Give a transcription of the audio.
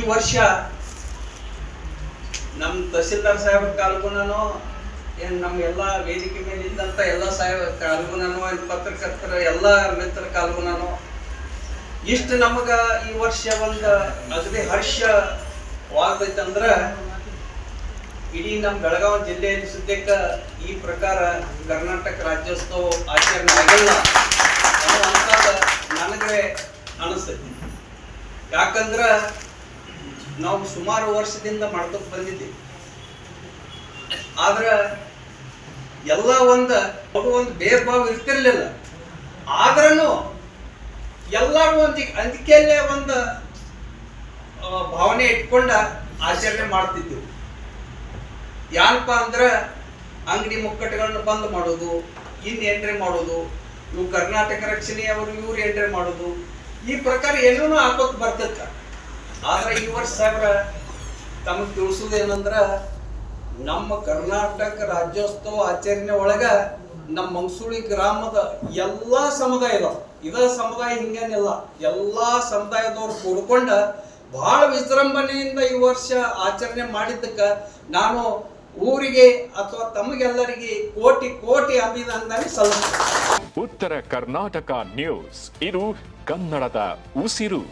ಈ ವರ್ಷ ನಮ್ಮ ತಹಸೀಲ್ದಾರ್ ಸಾಹೇಬ್ರ ಕಾಲ್ಗುಣನೋ ಏನು ನಮ್ಮ ಎಲ್ಲ ವೇದಿಕೆ ಮೇಲೆ ಇದ್ದಂಥ ಎಲ್ಲ ಸಾಹೇಬ್ ಕಾಲ್ಗುಣನೋ ಪತ್ರಕರ್ತರ ಎಲ್ಲ ಮಿತ್ರ ಕಾಲ್ಗುಣನೋ, ಇಷ್ಟು ನಮಗೆ ಈ ವರ್ಷ ಒಂದು ಅಗದಿ ಹರ್ಷವಾಗ್ತೈತಂದ್ರ ಇಡೀ ನಮ್ಮ ಬೆಳಗಾವಿ ಜಿಲ್ಲೆಯಲ್ಲಿ ಸುದ್ದಿಕ್ಕ ಈ ಪ್ರಕಾರ ಕರ್ನಾಟಕ ರಾಜ್ಯೋತ್ಸವ ಆಚರಣೆ ಆಗಿಲ್ಲ ಅನ್ನುವಂಥದ್ದು ನನಗೆ ಅನಿಸ್ತೈತಿ. ಯಾಕಂದ್ರ ನಾವು ಸುಮಾರು ವರ್ಷದಿಂದ ಮಾಡ್ಕೊತ ಬಂದಿದ್ದೀವಿ ಆದ್ರ ಎಲ್ಲ ಒಂದ ಒಂದು ಬೇರ್ ಭಾವ ಇರ್ತಿರ್ಲಿಲ್ಲ. ಆದ್ರೂ ಎಲ್ಲರೂ ಒಂದು ಅಂಜಿಕೆಯಲ್ಲೇ ಒಂದು ಭಾವನೆ ಇಟ್ಕೊಂಡ ಆಚರಣೆ ಮಾಡ್ತಿದ್ದೆವು ಯಾಕಪ್ಪ ಅಂದ್ರೆ ಅಂಗಡಿ ಮುಕ್ಕಟ್ಟುಗಳನ್ನ ಬಂದ್ ಮಾಡೋದು, ಇನ್ ಎಂಟ್ರಿ ಮಾಡೋದು, ಇವು ಕರ್ನಾಟಕ ರಕ್ಷಣೆಯವರು ಇವ್ರು ಎಂಟ್ರಿ ಮಾಡೋದು, ಈ ಪ್ರಕಾರ ಎಲ್ಲೂ ಹಾಕೋತ್ ಬರ್ತೈತ. ಆದ್ರೆ ಈ ವರ್ಷ ಸಾಹೇಬ್ರ, ತಮಗೆ ತಿಳಿಸೋದೇನಂದ್ರ ನಮ್ಮ ಕರ್ನಾಟಕ ರಾಜ್ಯೋತ್ಸವ ಆಚರಣೆ ಒಳಗ ನಮ್ಮ ಮಂಗಸೂಳಿ ಗ್ರಾಮದ ಎಲ್ಲಾ ಸಮುದಾಯದ ಇದ ಸಮುದಾಯ ಹಿಂಗೇನಿಲ್ಲ. ಎಲ್ಲಾ ಸಮುದಾಯದವ್ರು ಕೂಡ್ಕೊಂಡ ಬಹಳ ವಿಜೃಂಭಣೆಯಿಂದ ಈ ವರ್ಷ ಆಚರಣೆ ಮಾಡಿದ್ದಕ್ಕ ನಾನು ಊರಿಗೆ ಅಥವಾ ತಮಗೆಲ್ಲರಿಗೆ ಕೋಟಿ ಕೋಟಿ ಅಭಿನಂದನೆ ಸಲ್ಲಿಸ್ತೇನೆ. ಉತ್ತರ ಕರ್ನಾಟಕ ನ್ಯೂಸ್. ಇದು ಕನ್ನಡದ ಉಸಿರು.